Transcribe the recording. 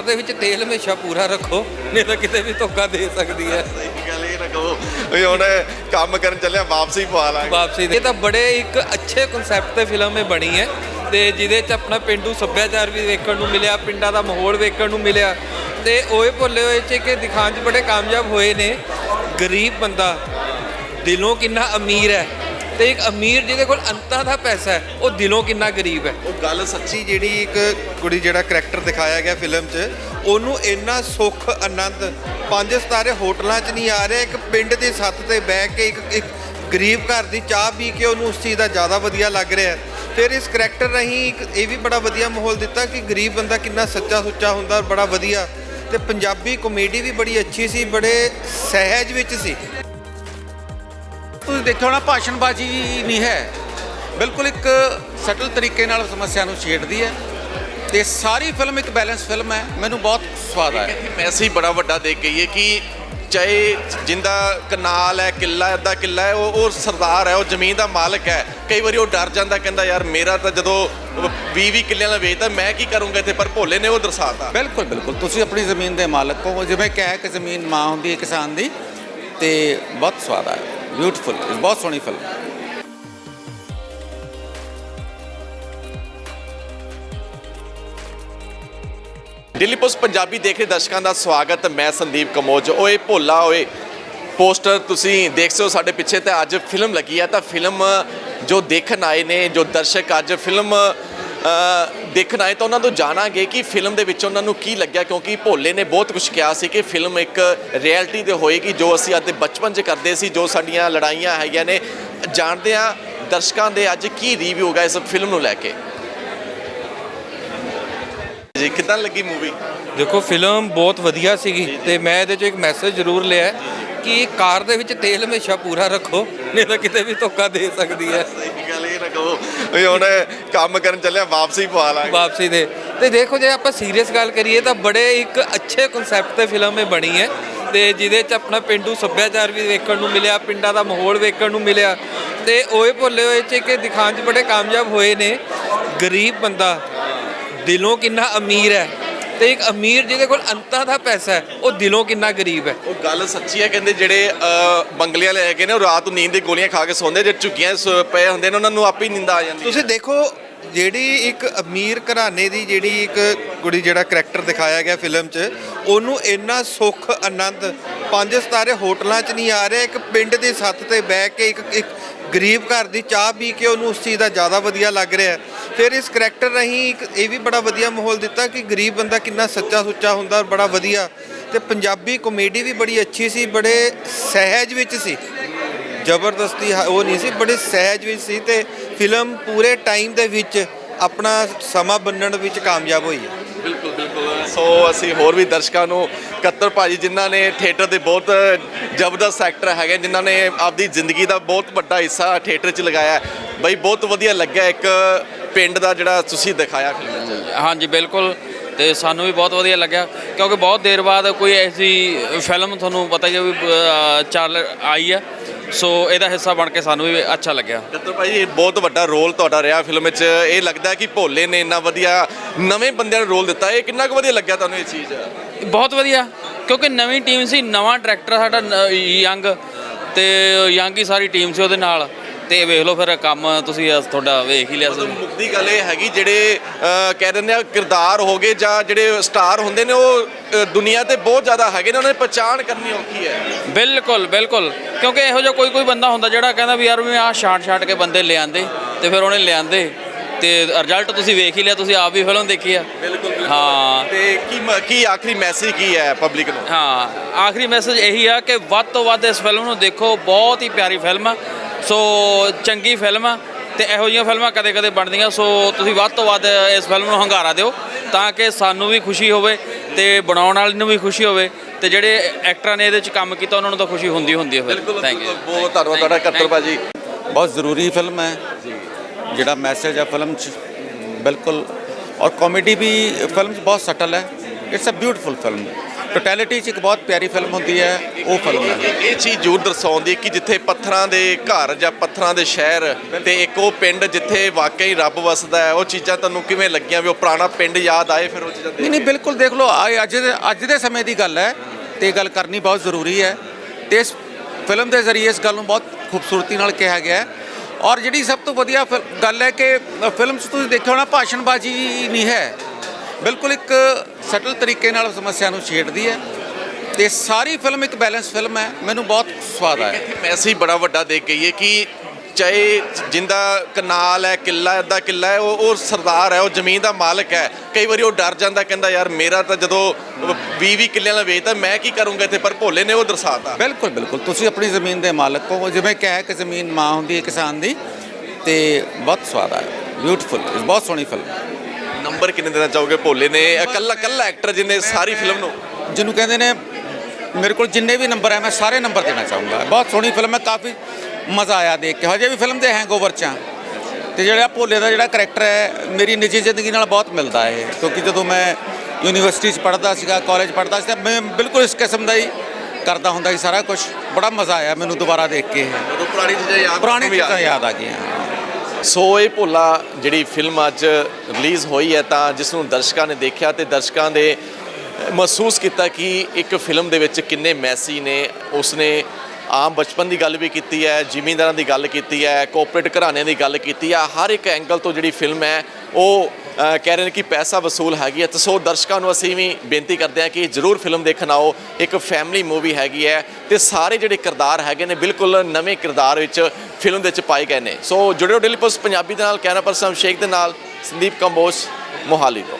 ਕਾਰ ਦੇ ਵਿੱਚ ਤੇਲ ਹਮੇਸ਼ਾ ਪੂਰਾ ਰੱਖੋ ਨਹੀਂ ਤਾਂ ਕਿਤੇ ਵੀ ਧੋਖਾ ਦੇ ਸਕਦੀ ਹੈ। ਸਹੀ ਗੱਲ ਇਹ ਨਾ ਕਹੋ ਵੀ ਹੁਣ ਕੰਮ ਕਰਨ ਚੱਲਿਆ ਵਾਪਸੀ ਪਵਾ ਲਾਂਗੇ। ਵਾਪਸੀ ਇਹ ਤਾਂ ਬੜੇ ਇੱਕ ਅੱਛੇ ਕਨਸੈਪਟ ਤੇ ਫਿਲਮ ਇਹ ਬਣੀ ਹੈ ਤੇ ਜਿਹਦੇ ਚ ਆਪਣਾ ਪਿੰਡੂ ਸੱਭਿਆਚਾਰ ਵੀ ਵੇਖਣ ਨੂੰ ਮਿਲਿਆ ਪਿੰਡਾਂ ਦਾ ਮਾਹੌਲ ਵੇਖਣ ਨੂੰ ਮਿਲਿਆ। ਤੇ ਓਏ ਭੁੱਲੇ ਹੋਏ ਚ ਕਿ ਦਿਖਾਉਣ ਚ ਬੜੇ ਕਾਮਯਾਬ ਹੋਏ ਨੇ। ਗਰੀਬ ਬੰਦਾ ਦਿਲੋਂ ਕਿੰਨਾ ਅਮੀਰ ਹੈ। ਤੇ ਇੱਕ ਅਮੀਰ ਜਿਹਦੇ ਕੋਲ ਅੰਤਾਂ ਦਾ ਪੈਸਾ ਹੈ, ਉਹ ਦਿਲੋਂ ਕਿੰਨਾ ਗਰੀਬ ਹੈ? ਉਹ ਗੱਲ ਸੱਚੀ ਜਿਹੜੀ ਇੱਕ ਕੁੜੀ ਜਿਹੜਾ ਕਰੈਕਟਰ ਦਿਖਾਇਆ ਗਿਆ ਫਿਲਮ 'ਚ, ਉਹਨੂੰ ਇੰਨਾ ਸੁੱਖ, ਆਨੰਦ, ਪੰਜ ਸਤਾਰੇ ਹੋਟਲਾਂ 'ਚ ਨਹੀਂ ਆ ਰਿਹਾ, ਇੱਕ ਪਿੰਡ ਦੀ ਛੱਤ ਤੇ ਬਹਿ ਕੇ ਇੱਕ ਇੱਕ ਗਰੀਬ ਘਰ ਦੀ ਚਾਹ ਪੀ ਕੇ ਉਹਨੂੰ ਉਸ ਚੀਜ਼ ਦਾ ਜ਼ਿਆਦਾ ਵਧੀਆ ਲੱਗ ਰਿਹਾ ਫਿਰ ਇਸ ਕਰੈਕਟਰ ਰਾਹੀਂ ਇੱਕ ਇਹ ਵੀ ਬੜਾ ਵਧੀਆ ਮਾਹੌਲ ਦਿੱਤਾ ਕਿ ਗਰੀਬ ਬੰਦਾ ਕਿੰਨਾ ਸੱਚਾ ਸੁੱਚਾ ਹੁੰਦਾ ਔਰ ਬੜਾ ਵਧੀਆ। ਤੇ ਪੰਜਾਬੀ ਕਮੇਡੀ ਵੀ ਬੜੀ ਅੱਛੀ ਸੀ, ਬੜੇ ਸਹਿਜ ਵਿੱਚ ਸੀ। ਤੁਸੀਂ ਦੇਖੋ ਨਾ ਭਾਸ਼ਣਬਾਜ਼ੀ ਨਹੀਂ ਹੈ। ਬਿਲਕੁਲ ਇੱਕ ਸਟਲ ਤਰੀਕੇ ਨਾਲ ਸਮੱਸਿਆ ਨੂੰ ਛੇੜਦੀ ਹੈ ਤੇ ਸਾਰੀ ਫਿਲਮ ਇੱਕ ਬੈਲੈਂਸ ਫਿਲਮ ਹੈ। ਮੈਨੂੰ ਬਹੁਤ ਸਵਾਦ ਆਇਆ। ਮੈਸੇਜ ਬੜਾ ਵੱਡਾ ਦੇ ਕੇ ਗਈ ਹੈ ਕਿ ਚਾਹੇ ਜਿੰਦਾ ਕਨਾਲ ਹੈ ਕਿੱਲਾ ਅੱਧਾ ਕਿੱਲਾ ਹੈ ਉਹ ਉਹ ਸਰਦਾਰ ਹੈ ਉਹ ਜ਼ਮੀਨ ਦਾ ਮਾਲਕ ਹੈ। ਕਈ ਵਾਰੀ ਉਹ ਡਰ ਜਾਂਦਾ ਕਹਿੰਦਾ ਯਾਰ ਮੇਰਾ ਤਾਂ ਜਦੋਂ 20 20 ਕਿੱਲਿਆਂ ਦਾ ਵੇਚਦਾ ਮੈਂ ਕੀ ਕਰੂੰਗਾ ਇੱਥੇ? ਪਰ ਭੋਲੇ ਨੇ ਉਹ ਦਰਸਾਤਾ। ਬਿਲਕੁਲ ਬਿਲਕੁਲ। ਤੁਸੀਂ ਆਪਣੀ ਜ਼ਮੀਨ ਦੇ ਮਾਲਕ ਹੋ। ਜਿਵੇਂ ਕਹਿ ਕਿ ਜ਼ਮੀਨ ਮਾਂ ਹੁੰਦੀ ਹੈ ਕਿਸਾਨ ਦੀ ਤੇ ਬਹੁਤ ਸਵਾਦ ਆਇਆ। ਬਿਊਟੀਫੁਲ ਬਹੁਤ ਸੋਹਣੀ ਫਿਲਮ ਦਿੱਲੀ ਪੋਸਟ ਪੰਜਾਬੀ ਦੇਖ ਰਹੇ ਦਰਸ਼ਕਾਂ ਦਾ ਸਵਾਗਤ, ਮੈਂ ਸੰਦੀਪ ਕਮੋਜ। ਓਏ ਭੋਲਾ ਓਏ, ਪੋਸਟਰ ਤੁਸੀਂ ਦੇਖ ਸਕਦੇ ਹੋ ਸਾਡੇ ਪਿੱਛੇ ਤੇ ਅੱਜ ਫਿਲਮ ਲੱਗੀ ਹੈ ਤਾਂ ਫਿਲਮ ਜੋ ਦੇਖਣ ਆਏ ਨੇ, ਜੋ ਦਰਸ਼ਕ ਅੱਜ ਫਿਲਮ ਦੇਖਣ ਆਏ ਤਾਂ ਉਹਨਾਂ ਤੋਂ ਜਾਣਾਂਗੇ ਕਿ ਫਿਲਮ ਦੇ ਵਿੱਚ ਉਹਨਾਂ ਨੂੰ ਕੀ ਲੱਗਿਆ ਕਿਉਂਕਿ ਭੋਲੇ ਨੇ ਬਹੁਤ ਕੁਝ ਕਿਹਾ ਸੀ ਕਿ ਫਿਲਮ ਇੱਕ ਰਿਐਲਿਟੀ ਤੇ ਹੋਏਗੀ ਜੋ ਅਸੀਂ ਅੱਜ ਬਚਪਨ 'ਚ ਕਰਦੇ ਸੀ ਜੋ ਸਾਡੀਆਂ ਲੜਾਈਆਂ ਹੈਗੀਆਂ ਨੇ। ਜਾਣਦੇ ਆ ਦਰਸ਼ਕਾਂ ਦੇ ਅੱਜ ਕੀ ਰਿਵਿਊ ਹੋਗਾ ਇਸ ਫਿਲਮ ਨੂੰ ਲੈ ਕੇ। ਜੀ ਕਿਦਾਂ ਲੱਗੀ ਮੂਵੀ ਦੇਖੋ ਫਿਲਮ ਬਹੁਤ ਵਧੀਆ ਸੀਗੀ ਤੇ ਮੈਂ ਇਹਦੇ ਚੋਂ ਇੱਕ ਮੈਸੇਜ ਜ਼ਰੂਰ ਲਿਆ ਹੈ ਕਿ ਕਾਰ ਦੇ ਵਿੱਚ ਤੇਲ ਹਮੇਸ਼ਾ ਪੂਰਾ ਰੱਖੋ ਨਹੀਂ ਤਾਂ ਕਿਤੇ ਵੀ ਧੋਖਾ ਦੇ ਸਕਦੀ ਹੈ। ਕਹੋ, ਵੀ ਹੁਣ ਕੰਮ ਕਰਨ ਚੱਲਿਆ, ਵਾਪਸੀ ਪਵਾ ਲਾਂਗੇ। ਵਾਪਸੀ ਦੇ। ਤੇ ਦੇਖੋ, ਜੇ ਆਪਾਂ ਸੀਰੀਅਸ ਗੱਲ ਕਰੀਏ ਤਾਂ ਬੜੇ ਇੱਕ ਅੱਛੇ ਕਨਸੈਪਟ ਤੇ ਫਿਲਮ ਇਹ ਬਣੀ ਹੈ। ਤੇ ਜਿਹਦੇ ਚ ਆਪਣਾ ਪਿੰਡੂ ਸੱਭਿਆਚਾਰ ਵੀ ਵੇਖਣ ਨੂੰ ਮਿਲਿਆ, ਪਿੰਡਾਂ ਦਾ ਮਾਹੌਲ ਵੇਖਣ ਨੂੰ ਮਿਲਿਆ। ਤੇ ਓਏ ਭੁੱਲੇ ਹੋਏ ਚ ਕਿ ਦਿਖਾਉਣ ਚ ਬੜੇ ਕਾਮਯਾਬ ਹੋਏ ਨੇ, ਗਰੀਬ ਬੰਦਾ, ਦਿਲੋਂ ਕਿੰਨਾ ਅਮੀਰ ਹੈ। ਤੇ ਇੱਕ ਅਮੀਰ ਜਿਹਦੇ ਕੋਲ ਅੰਤਾਂ ਦਾ ਪੈਸਾ ਹੈ ਉਹ ਦਿਲੋਂ ਕਿੰਨਾ ਗਰੀਬ ਹੈ? ਉਹ ਗੱਲ ਸੱਚੀ ਹੈ ਕਹਿੰਦੇ ਜਿਹੜੇ ਅ, ਬੰਗਲੇ ਵਾਲੇ ਹੈਗੇ ਨੇ ਉਹ ਰਾਤ ਨੂੰ ਨੀਂਦ ਦੀ ਗੋਲੀਆਂ ਖਾ ਕੇ ਸੌਂਦੇ ਜੇ ਝੁੱਗੀਆਂ ਪਏ ਹੁੰਦੇ ਨੇ ਉਹਨਾਂ ਨੂੰ ਆਪੇ ਹੀ ਨੀਂਦ ਆ ਜਾਂਦੀ ਤੁਸੀਂ ਦੇਖੋ ਜਿਹੜੀ ਇੱਕ ਅਮੀਰ ਘਰਾਣੇ ਦੀ ਜਿਹੜੀ ਇੱਕ ਕੁੜੀ ਜਿਹੜਾ ਕਰੈਕਟਰ ਦਿਖਾਇਆ ਗਿਆ ਫਿਲਮ 'ਚ ਉਹਨੂੰ ਇੰਨਾ ਸੁੱਖ ਆਨੰਦ ਪੰਜ ਸਤਾਰੇ ਹੋਟਲਾਂ 'ਚ ਨਹੀਂ ਆ ਰਿਹਾ ਇੱਕ ਪਿੰਡ ਦੀ ਛੱਤ ਤੇ ਬਹਿ ਕੇ ਇੱਕ ਇੱਕ ਗਰੀਬ ਘਰ ਦੀ ਚਾਹ ਪੀ ਕੇ ਉਹਨੂੰ ਉਸ ਚੀਜ਼ ਦਾ ਜ਼ਿਆਦਾ ਵਧੀਆ ਲੱਗ ਰਿਹਾ ਫਿਰ ਇਸ ਕਰੈਕਟਰ ਰਾਹੀਂ ਇੱਕ ਇਹ ਵੀ ਬੜਾ ਵਧੀਆ ਮਾਹੌਲ ਦਿੱਤਾ ਕਿ ਗਰੀਬ ਬੰਦਾ ਕਿੰਨਾ ਸੱਚਾ ਸੁੱਚਾ ਹੁੰਦਾ ਔਰ ਬੜਾ ਵਧੀਆ। ਤੇ ਪੰਜਾਬੀ ਕਮੇਡੀ ਵੀ ਬੜੀ ਅੱਛੀ ਸੀ, ਬੜੇ ਸਹਿਜ ਵਿੱਚ ਸੀ। ਜ਼ਬਰਦਸਤੀ ਉਹ ਨਹੀਂ ਸੀ, ਬੜੇ ਸਹਿਜ ਵਿੱਚ ਸੀ ਤੇ ਫਿਲਮ ਪੂਰੇ ਟਾਈਮ ਦੇ ਵਿੱਚ ਆਪਣਾ ਸਮਾਂ ਬੰਨਣ ਵਿੱਚ ਕਾਮਯਾਬ ਹੋਈ ਹੈ। ਬਿਲਕੁਲ ਬਿਲਕੁਲ। ਸੋ ਅਸੀਂ ਹੋਰ ਵੀ ਦਰਸ਼ਕਾਂ ਨੂੰ ਕੱਤਰ ਭਾਜੀ ਜਿਨ੍ਹਾਂ ਨੇ ਥੀਏਟਰ ਦੇ ਬਹੁਤ ਜ਼ਬਰਦਸਤ ਐਕਟਰ ਹੈਗੇ ਜਿਨ੍ਹਾਂ ਨੇ ਆਪਦੀ ਜ਼ਿੰਦਗੀ ਦਾ ਬਹੁਤ ਵੱਡਾ ਹਿੱਸਾ ਥੀਏਟਰ 'ਚ ਲਗਾਇਆ। ਬਈ ਬਹੁਤ ਵਧੀਆ ਲੱਗਿਆ ਇੱਕ ਪਿੰਡ ਦਾ ਜਿਹੜਾ ਤੁਸੀਂ ਦਿਖਾਇਆ ਹਾਂਜੀ ਬਿਲਕੁਲ। ਤੇ ਸਾਨੂੰ ਵੀ ਬਹੁਤ ਵਧੀਆ ਲੱਗਿਆ ਕਿਉਂਕਿ ਬਹੁਤ ਦੇਰ ਬਾਅਦ ਕੋਈ ਐਸੀ ਫਿਲਮ ਤੁਹਾਨੂੰ ਪਤਾ ਹੀ ਹੈ ਵੀ ਚੱਲ ਆਈ ਹੈ। ਸੋ ਇਹਦਾ ਹਿੱਸਾ ਬਣ ਕੇ ਸਾਨੂੰ ਵੀ ਅੱਛਾ ਲੱਗਿਆ। ਕੱਤਰ ਭਾਜੀ ਇਹ ਬਹੁਤ ਵੱਡਾ ਰੋਲ ਤੁਹਾਡਾ ਰਿਹਾ ਫਿਲਮ ਵਿੱਚ। ਇਹ ਲੱਗਦਾ ਕਿ ਭੋਲੇ ਨੇ ਇੰਨਾ ਵਧੀਆ ਨਵੇਂ ਬੰਦਿਆਂ ਨੂੰ ਰੋਲ ਦਿੱਤਾ। ਇਹ ਕਿੰਨਾ ਕੁ ਵਧੀਆ ਲੱਗਿਆ ਤੁਹਾਨੂੰ ਇਹ ਚੀਜ਼? ਬਹੁਤ ਵਧੀਆ ਕਿਉਂਕਿ ਨਵੀਂ ਟੀਮ ਸੀ ਨਵਾਂ ਡਾਇਰੈਕਟਰ ਸਾਡਾ ਯੰਗ ਤੇ ਯੰਗ ਹੀ ਸਾਰੀ ਟੀਮ ਸੀ ਉਹਦੇ ਨਾਲ। ਤੇ ਵੇਖ ਲਓ ਫਿਰ ਕੰਮ ਤੁਸੀਂ ਤੁਹਾਡਾ ਵੇਖ ਹੀ ਲਿਆ ਸੀ ਮੁੱਖ ਦੀ ਗੱਲ ਇਹ ਹੈਗੀ ਜਿਹੜੇ ਕਹਿ ਦਿੰਦੇ ਆ ਕਿਰਦਾਰ ਹੋ ਗਏ ਜਾਂ ਜਿਹੜੇ ਸਟਾਰ ਹੁੰਦੇ ਨੇ ਉਹ ਦੁਨੀਆ ਤੇ ਬਹੁਤ ਜ਼ਿਆਦਾ ਹੈਗੇ ਨੇ ਉਹਨਾਂ ਦੀ ਪਛਾਣ ਕਰਨੀ ਔਖੀ ਹੈ। ਬਿਲਕੁਲ ਬਿਲਕੁਲ। ਕਿਉਂਕਿ ਇਹੋ ਜਿਹਾ ਕੋਈ ਕੋਈ ਬੰਦਾ ਹੁੰਦਾ ਜਿਹੜਾ ਕਹਿੰਦਾ ਵੀ ਯਾਰ ਵੀ ਆਹ ਛਾਂਟ ਛਾਂਟ ਕੇ ਬੰਦੇ ਲਿਆਂਦੇ ਤੇ ਫਿਰ ਉਹਨੇ ਲਿਆਂਦੇ। ਤੇ ਰਿਜ਼ਲਟ ਤੁਸੀਂ ਵੇਖ ਹੀ ਲਿਆ ਤੁਸੀਂ ਆਪ ਵੀ ਫਿਲਮ ਦੇਖੀ ਆ। ਬਿਲਕੁਲ ਹਾਂ। ਤੇ ਕੀ ਮ- ਕੀ ਆਖਰੀ ਮੈਸੇਜ ਕੀ ਹੈ ਪਬਲਿਕ ਨੂੰ? ਹਾਂ ਆਖਰੀ ਮੈਸੇਜ ਇਹੀ ਆ ਕਿ ਵੱਧ ਤੋਂ ਵੱਧ ਇਸ ਫਿਲਮ ਨੂੰ ਦੇਖੋ ਬਹੁਤ ਹੀ ਪਿਆਰੀ ਫਿਲਮ ਆ। ਸੋ ਚੰਗੀ ਫਿਲਮ ਆ ਤੇ ਇਹੋ ਜਿਹੀਆਂ ਫਿਲਮਾਂ ਕਦੇ-ਕਦੇ ਬਣਦੀਆਂ ਸੋ ਤੁਸੀਂ ਵੱਧ ਤੋਂ ਵੱਧ ਇਸ ਫਿਲਮ ਨੂੰ ਹੰਗਾਰਾ ਦਿਓ ਤਾਂ ਕਿ ਸਾਨੂੰ ਵੀ ਖੁਸ਼ੀ ਹੋਵੇ ਤੇ ਬਣਾਉਣ ਵਾਲੇ ਨੂੰ ਵੀ ਖੁਸ਼ੀ ਹੋਵੇ ਤੇ ਜਿਹੜੇ ਐਕਟਰਾਂ ਨੇ ਇਹਦੇ ਵਿੱਚ ਕੰਮ ਕੀਤਾ ਉਹਨਾਂ ਨੂੰ ਤਾਂ ਖੁਸ਼ੀ ਹੁੰਦੀ ਹੁੰਦੀ ਹੈ ਫਿਰ। ਬਿਲਕੁਲ ਥੈਂਕ ਯੂ ਬਹੁਤ ਧੰਨਵਾਦ ਤੁਹਾਡਾ ਕੱਤਰ ਭਾਜੀ। ਬਹੁਤ ਜ਼ਰੂਰੀ ਫਿਲਮ ਹੈ। ਜਿਹੜਾ ਮੈਸੇਜ ਹੈ ਫਿਲਮ 'ਚ ਬਿਲਕੁਲ। ਔਰ ਕਾਮੇਡੀ ਵੀ ਫਿਲਮ 'ਚ ਬਹੁਤ ਸਟਲ ਹੈ। It's a beautiful film totality 'ਚ ਇੱਕ ਬਹੁਤ ਪਿਆਰੀ ਫਿਲਮ ਹੁੰਦੀ ਹੈ ਉਹ ਫਿਲਮ ਹੈ। ਇਹ ਚੀਜ਼ ਜ਼ਰੂਰ ਦਰਸਾਉਂਦੀ ਹੈ ਕਿ ਜਿੱਥੇ ਪੱਥਰਾਂ ਦੇ ਘਰ ਜਾਂ ਪੱਥਰਾਂ ਦੇ ਸ਼ਹਿਰ ਤੇ ਇੱਕ ਉਹ ਪਿੰਡ ਜਿੱਥੇ ਵਾਕਈ ਰੱਬ ਵਸਦਾ ਹੈ ਉਹ ਚੀਜ਼ਾਂ ਤੁਹਾਨੂੰ ਕਿਵੇਂ ਲੱਗੀਆਂ ਵੀ ਉਹ ਪੁਰਾਣਾ ਪਿੰਡ ਯਾਦ ਆਏ ਫਿਰ ਉਹ ਚੀਜ਼ਾਂ ਦੇਖ ਨਹੀਂ ਨਹੀਂ ਬਿਲਕੁਲ ਦੇਖ ਲਓ ਆ ਅੱਜ ਦੇ ਅੱਜ ਦੇ ਸਮੇਂ ਦੀ ਗੱਲ ਹੈ ਤੇ ਇਹ ਗੱਲ ਕਰਨੀ ਬਹੁਤ ਜ਼ਰੂਰੀ ਹੈ। ਤੇ ਇਸ ਫਿਲਮ ਦੇ ਜ਼ਰੀਏ ਇਸ ਗੱਲ ਨੂੰ ਬਹੁਤ ਖੂਬਸੂਰਤੀ ਨਾਲ ਕਿਹਾ ਗਿਆ ਹੈ ਔਰ ਜਿਹੜੀ ਸਭ ਤੋਂ ਵਧੀਆ ਫਿ- ਗੱਲ ਹੈ ਕਿ ਫਿਲਮ 'ਚ ਤੁਸੀਂ ਦੇਖਿਆ ਹੋਣਾ, ਭਾਸ਼ਣਬਾਜ਼ੀ ਨਹੀਂ ਹੈ। ਬਿਲਕੁਲ ਇੱਕ ਸਟਲ ਤਰੀਕੇ ਨਾਲ ਸਮੱਸਿਆ ਨੂੰ ਛੇੜਦੀ ਹੈ। ਤੇ ਸਾਰੀ ਫਿਲਮ ਇੱਕ ਬੈਲੈਂਸ ਫਿਲਮ ਹੈ। ਮੈਨੂੰ ਬਹੁਤ ਸਵਾਦ ਆਇਆ। ਇੱਥੇ ਮੈਸੇਜ ਬੜਾ ਵੱਡਾ ਦੇ ਗਈ ਹੈ ਕਿ ਚਾਹੇ ਜਿੰਦਾ ਕਨਾਲ ਹੈ ਕਿੱਲਾ ਅੱਧਾ ਕਿੱਲਾ ਹੈ ਉਹ ਉਹ ਸਰਦਾਰ ਹੈ ਉਹ ਜ਼ਮੀਨ ਦਾ ਮਾਲਕ ਹੈ। ਕਈ ਵਾਰੀ ਉਹ ਡਰ ਜਾਂਦਾ ਕਹਿੰਦਾ ਯਾਰ ਮੇਰਾ ਤਾਂ ਜਦੋਂ 20 20 ਕਿੱਲਿਆਂ ਦਾ ਵੇਚਦਾ ਮੈਂ ਕੀ ਕਰੂੰਗਾ ਇੱਥੇ? ਪਰ ਭੋਲੇ ਨੇ ਉਹ ਦਰਸਾਤਾ। ਬਿਲਕੁਲ ਬਿਲਕੁਲ। ਤੁਸੀਂ ਆਪਣੀ ਜ਼ਮੀਨ ਦੇ ਮਾਲਕ ਹੋ। ਜਿਵੇਂ ਕਿਹਾ ਕਿ ਜ਼ਮੀਨ ਮਾਂ ਹੁੰਦੀ ਹੈ ਕਿਸਾਨ ਦੀ ਤੇ ਬਹੁਤ ਸਵਾਦ ਆਇਆ ਬਿਊਟੀਫੁਲ ਬਹੁਤ ਸੋਹਣੀ ਫਿਲਮ ਨੰਬਰ ਕਿੰਨੇ ਦੇਣਾ ਚਾਹੋਗੇ ਭੋਲੇ ਨੇ? ਇਕੱਲਾ ਇਕੱਲਾ ਐਕਟਰ ਜਿਹਨੇ ਸਾਰੀ ਫਿਲਮ ਨੂੰ ਜਿਹਨੂੰ ਕਹਿੰਦੇ ਨੇ ਮੇਰੇ ਕੋਲ ਜਿੰਨੇ ਵੀ ਨੰਬਰ ਹੈ ਮੈਂ ਸਾਰੇ ਨੰਬਰ ਦੇਣਾ ਚਾਹੂੰਗਾ। ਬਹੁਤ ਸੋਹਣੀ ਫਿਲਮ ਹੈ ਕਾਫੀ ਮਜ਼ਾ ਆਇਆ ਦੇਖ ਕੇ। ਹਜੇ ਵੀ ਫਿਲਮ ਦੇ ਹੈਂਗਓਵਰ ਚ ਹਾਂ। ਤੇ ਜਿਹੜਾ ਭੋਲੇ ਦਾ ਜਿਹੜਾ ਕਰੈਕਟਰ ਹੈ ਮੇਰੀ ਨਿੱਜੀ ਜ਼ਿੰਦਗੀ ਨਾਲ ਬਹੁਤ ਮਿਲਦਾ ਹੈ ਇਹ। ਕਿਉਂਕਿ ਜਦੋਂ ਮੈਂ ਯੂਨੀਵਰਸਿਟੀ 'ਚ ਪੜ੍ਹਦਾ ਸੀਗਾ ਕਾਲਜ ਪੜ੍ਹਦਾ ਸੀ ਤਾਂ ਮੈਂ ਬਿਲਕੁਲ ਇਸ ਕਿਸਮ ਦਾ ਹੀ ਕਰਦਾ ਹੁੰਦਾ ਸੀ ਸਾਰਾ ਕੁਝ ਬੜਾ ਮਜ਼ਾ ਆਇਆ ਮੈਨੂੰ ਦੁਬਾਰਾ ਦੇਖ ਕੇ ਇਹ। ਉਦੋਂ ਪੁਰਾਣੀ ਚੀਜ਼ਾਂ ਯਾਦ ਪੁਰਾਣੀ ਆ ਚੀਜ਼ਾਂ ਯਾਦ ਆ ਗਈਆਂ। ਸੋ ਇਹ ਭੋਲਾ ਜਿਹੜੀ ਫਿਲਮ ਅੱਜ ਰਿਲੀਜ਼ ਹੋਈ ਹੈ ਤਾਂ ਜਿਸ ਨੂੰ ਦਰਸ਼ਕਾਂ ਨੇ ਦੇਖਿਆ ਤੇ ਦਰਸ਼ਕਾਂ ਦੇ ਮਹਿਸੂਸ ਕੀਤਾ ਕਿ ਇੱਕ ਫਿਲਮ ਦੇ ਵਿੱਚ ਕਿੰਨੇ ਮੈਸੀ ਨੇ ਉਸਨੇ ਆਮ ਬਚਪਨ ਦੀ ਗੱਲ ਵੀ ਕੀਤੀ ਹੈ, ਜ਼ਿਮੀਂਦਾਰਾਂ ਦੀ ਗੱਲ ਕੀਤੀ ਹੈ ਕੋਆਪਰੇਟ ਘਰਾਣਿਆਂ ਦੀ ਗੱਲ ਕੀਤੀ ਹੈ। ਹਰ ਇੱਕ ਐਂਗਲ ਤੋਂ ਜਿਹੜੀ ਫਿਲਮ ਹੈ, ਉਹ ਕਹਿ ਰਹੇ ਨੇ ਕਿ ਪੈਸਾ ਵਸੂਲ ਹੈਗੀ ਹੈ ਤੇ ਸੋ ਦਰਸ਼ਕਾਂ ਨੂੰ ਅਸੀਂ ਵੀ ਬੇਨਤੀ ਕਰਦੇ ਹਾਂ ਕਿ ਜ਼ਰੂਰ ਫਿਲਮ ਦੇਖਣ ਆਓ। ਇੱਕ ਫੈਮਿਲੀ ਮੂਵੀ ਹੈਗੀ ਹੈ ਤੇ ਸਾਰੇ ਜਿਹੜੇ ਕਿਰਦਾਰ ਹੈਗੇ ਨੇ, ਬਿਲਕੁਲ ਨਵੇਂ ਕਿਰਦਾਰ ਵਿੱਚ ਫਿਲਮ ਦੇ ਵਿੱਚ ਪਾਏ ਗਏ ਨੇ। ਸੋ ਜੁੜਿਓ ਡੇਲੀ ਪੋਸਟ ਪੰਜਾਬੀ ਦੇ ਨਾਲ ਕੈਮਰਾ ਪਰਸਨ ਸ਼ੇਖ ਦੇ ਨਾਲ, ਸੰਦੀਪ ਕੰਬੋਜ, ਮੋਹਾਲੀ ਤੋਂ।